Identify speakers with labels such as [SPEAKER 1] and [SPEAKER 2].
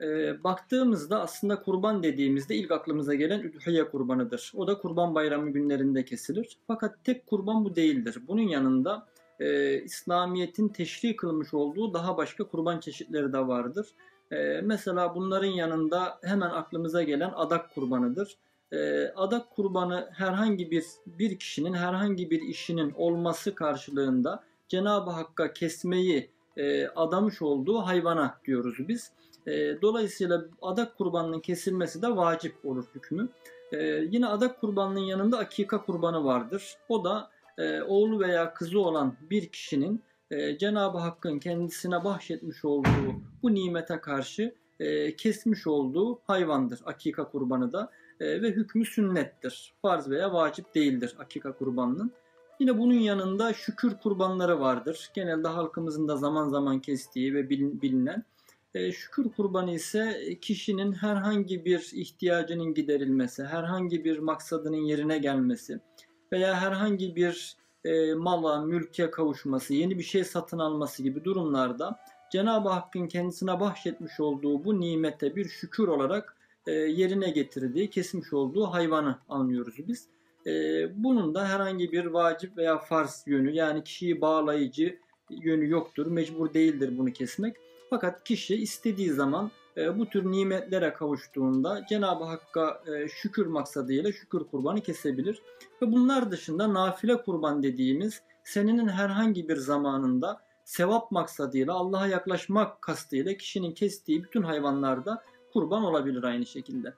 [SPEAKER 1] E, baktığımızda aslında kurban dediğimizde ilk aklımıza gelen üdhiye kurbanıdır. O da kurban bayramı günlerinde kesilir. Fakat tek kurban bu değildir. Bunun yanında e, İslamiyet'in teşri kılmış olduğu daha başka kurban çeşitleri de vardır. E, mesela bunların yanında hemen aklımıza gelen adak kurbanıdır. E, adak kurbanı herhangi bir bir kişinin herhangi bir işinin olması karşılığında Cenab-ı Hakk'a kesmeyi e, adamış olduğu hayvana diyoruz biz. E, dolayısıyla adak kurbanının kesilmesi de vacip olur hükmü. E, yine adak kurbanının yanında akika kurbanı vardır. O da e, oğlu veya kızı olan bir kişinin e, Cenab-ı Hakk'ın kendisine bahşetmiş olduğu bu nimete karşı e, kesmiş olduğu hayvandır akika kurbanı da e, ve hükmü sünnettir. Farz veya vacip değildir akika kurbanının. Yine bunun yanında şükür kurbanları vardır. Genelde halkımızın da zaman zaman kestiği ve bilinen. E, şükür kurbanı ise kişinin herhangi bir ihtiyacının giderilmesi, herhangi bir maksadının yerine gelmesi veya herhangi bir e, mala, mülke kavuşması, yeni bir şey satın alması gibi durumlarda Cenab-ı Hakk'ın kendisine bahşetmiş olduğu bu nimete bir şükür olarak e, yerine getirdiği, kesmiş olduğu hayvanı anlıyoruz biz. E, bunun da herhangi bir vacip veya farz yönü yani kişiyi bağlayıcı yönü yoktur. Mecbur değildir bunu kesmek. Fakat kişi istediği zaman e, bu tür nimetlere kavuştuğunda Cenab-ı Hakk'a e, şükür maksadıyla şükür kurbanı kesebilir. Ve bunlar dışında nafile kurban dediğimiz senenin herhangi bir zamanında sevap maksadıyla Allah'a yaklaşmak kastıyla kişinin kestiği bütün hayvanlarda kurban olabilir aynı şekilde.